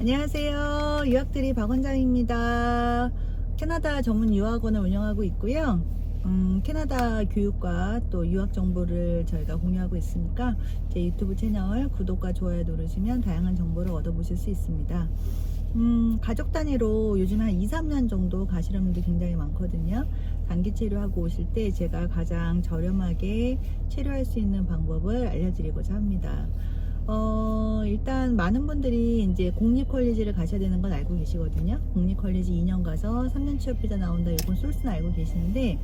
안녕하세요. 유학들이 박 원장입니다. 캐나다 전문 유학원을 운영하고 있고요. 음, 캐나다 교육과 또 유학 정보를 저희가 공유하고 있으니까 제 유튜브 채널 구독과 좋아요 누르시면 다양한 정보를 얻어보실 수 있습니다. 음, 가족 단위로 요즘 한 2, 3년 정도 가시는 분들 굉장히 많거든요. 단기 체류하고 오실 때 제가 가장 저렴하게 체류할 수 있는 방법을 알려드리고자 합니다. 많은 분들이 이제 공립 컬리지를 가셔야 되는 건 알고 계시거든요. 공립 컬리지 2년 가서 3년 취업비자 나온다. 이건 솔스는 알고 계시는데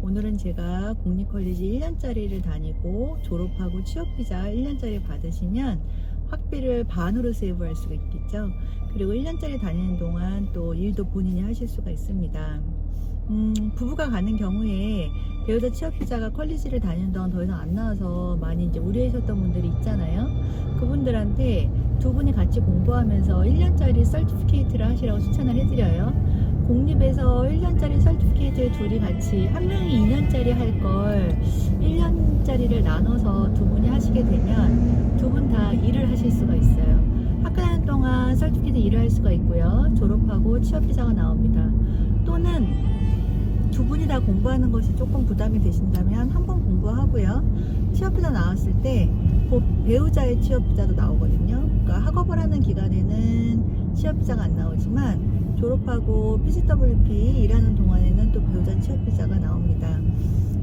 오늘은 제가 공립 컬리지 1년짜리를 다니고 졸업하고 취업비자 1년짜리 받으시면 학비를 반으로 세이브할 수가 있겠죠. 그리고 1년짜리 다니는 동안 또 일도 본인이 하실 수가 있습니다. 음, 부부가 가는 경우에 배우자 취업비자가 컬리지를 다니는 동안 더 이상 안 나와서 많이 이제 우려하셨던 분들이 있잖아요. 그분들한테 두 분이 같이 공부하면서 1년짜리 설티피케이트를 하시라고 추천을 해드려요. 공립에서 1년짜리 설티피케이트를 둘이 같이 한 명이 2년짜리 할 걸 1년짜리를 나눠서 두 분이 하시게 되면 두 분 다 일을 하실 수가 있어요. 학교 다니는 동안 설티피케이트 일을 할 수가 있고요. 졸업하고 취업비자가 나옵니다. 또는 두 분이 다 공부하는 것이 조금 부담이 되신다면 한 번 공부하고요. 취업비자 나왔을 때 그 배우자의 취업비자도 나오거든요. 그러니까 학업을 하는 기간에는 취업비자가 안 나오지만 졸업하고 PGWP 일하는 동안에는 또 배우자 취업비자가 나옵니다.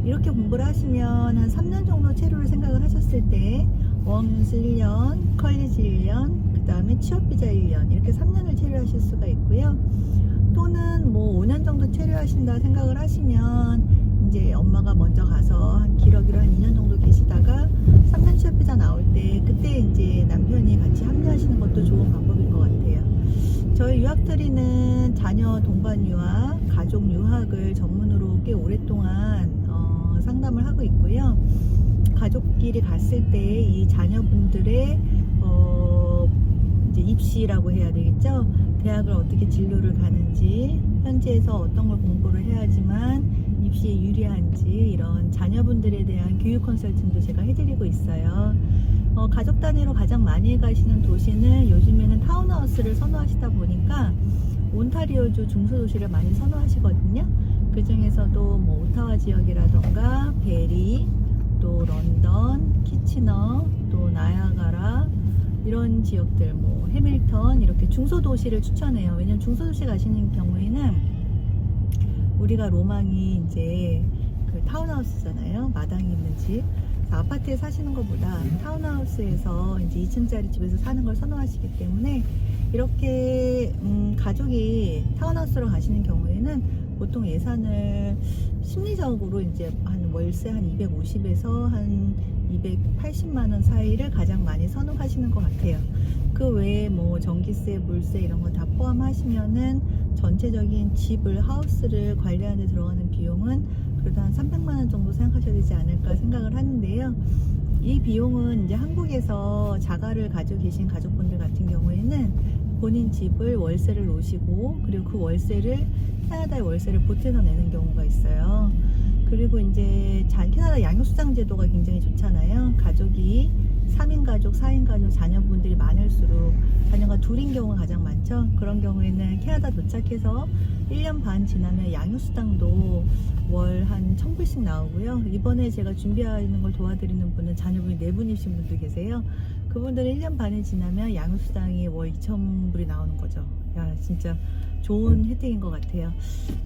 이렇게 공부를 하시면 한 3년 정도 체류를 생각을 하셨을 때 어학연수 1년, 컬리지 1년, 그 다음에 취업비자 1년 이렇게 3년 을 체류하실 수가 있고요. 또는 뭐 5년 정도 체류하신다 생각을 하시면 이제 엄마가 먼저 가서 한 기러기로 한 2년 정도 계시다가 3년 취업비자 나올 때 그때 이제 남편이 같이 합류하시는 것도 좋은 방법인 것 같아요. 저희 유학트리는 자녀 동반 유학, 가족 유학을 전문으로 꽤 오랫동안 어, 상담을 하고 있고요. 가족끼리 갔을 때 이 자녀분들의 어, 입시라고 해야 되겠죠. 대학을 어떻게 진로를 가는지, 현지에서 어떤 걸 공부를 해야지만 입시에 유리한지 이런 자녀분들에 대한 교육 컨설팅도 제가 해드리고 있어요. 어, 가족 단위로 가장 많이 가시는 도시는 요즘에는 타운하우스를 선호하시다 보니까 온타리오주 중소도시를 많이 선호하시거든요. 그 중에서도 뭐 오타와 지역이라던가 베리, 또 런던, 키치너, 또 나야가라 이런 지역들 뭐 해밀턴 이렇게 중소도시를 추천해요. 왜냐면 중소도시 가시는 경우에는 우리가 로망이 이제 그 타운하우스잖아요. 마당이 있는 집. 아파트에 사시는 것보다 타운하우스에서 이제 2층짜리 집에서 사는 걸 선호하시기 때문에 이렇게 음, 가족이 타운하우스로 가시는 경우에는 보통 예산을 심리적으로 이제 한 월세 한 250에서 한 280만 원 사이를 가장 많이 선호하시는 것 같아요. 그 외에 뭐 전기세, 물세 이런 거 다 포함하시면은 전체적인 집을 하우스를 관리하는 데 들어가는 비용은 그래도 한 300만 원 정도 생각하셔야 되지 않을까 생각을 하는데요. 이 비용은 이제 한국에서 자가를 가지고 계신 가족분들 같은 경우에는 본인 집을 월세를 놓으시고 그리고 그 월세를 캐나다의 월세를 보태서 내는 경우가 있어요. 그리고 이제 자- 캐나다 양육수당 제도가 굉장히 좋잖아요. 가족이 3인 가족, 4인 가족, 자녀분들이 많을수록 자녀가 둘인 경우가 가장 많죠. 그런 경우에는 캐나다 도착해서 1년 반 지나면 양육수당도 월 한 1000불씩 나오고요. 이번에 제가 준비하는 걸 도와드리는 분은 자녀분이 4분이신 분도 계세요. 그분들은 1년 반이 지나면 양육수당이 월 2,000불이 나오는 거죠. 야, 진짜 좋은 혜택인 것 같아요.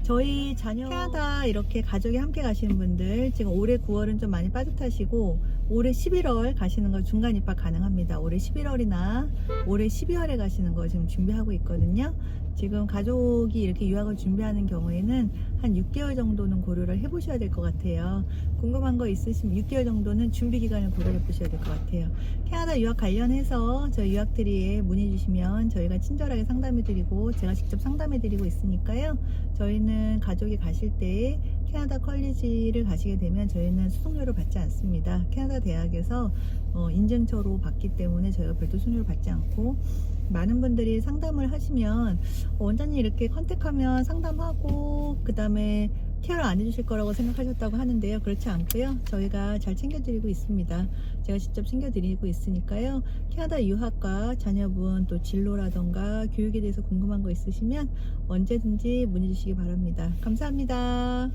저희 자녀 캐나다 이렇게 가족이 함께 가시는 분들 지금 올해 9월은 좀 많이 빠듯하시고 올해 11월 가시는 거 중간 입학 가능합니다. 올해 11월이나 올해 12월에 가시는 거 지금 준비하고 있거든요. 지금 가족이 이렇게 유학을 준비하는 경우에는 한 6개월 정도는 고려를 해보셔야 될 것 같아요. 궁금한 거 있으시면 6개월 정도는 준비 기간을 고려해 보셔야 될 것 같아요. 캐나다 유학 관련해서 저희 유학트리에 문의 주시면 저희가 친절하게 상담해 드리고 제가 직접 상담해 드리고 있으니까요. 저희는 가족이 가실 때 캐나다 컬리지를 가시게 되면 저희는 수속료를 받지 않습니다. 캐나다 대학에서 어, 인증처로 받기 때문에 저희가 별도 수료를 받지 않고 많은 분들이 상담을 하시면 어, 원장님 이렇게 컨택하면 상담하고 그 다음에 케어를 안 해주실 거라고 생각하셨다고 하는데요. 그렇지 않고요. 저희가 잘 챙겨드리고 있습니다. 제가 직접 챙겨드리고 있으니까요. 캐나다 유학과 자녀분 또 진로라던가 교육에 대해서 궁금한 거 있으시면 언제든지 문의 주시기 바랍니다. 감사합니다.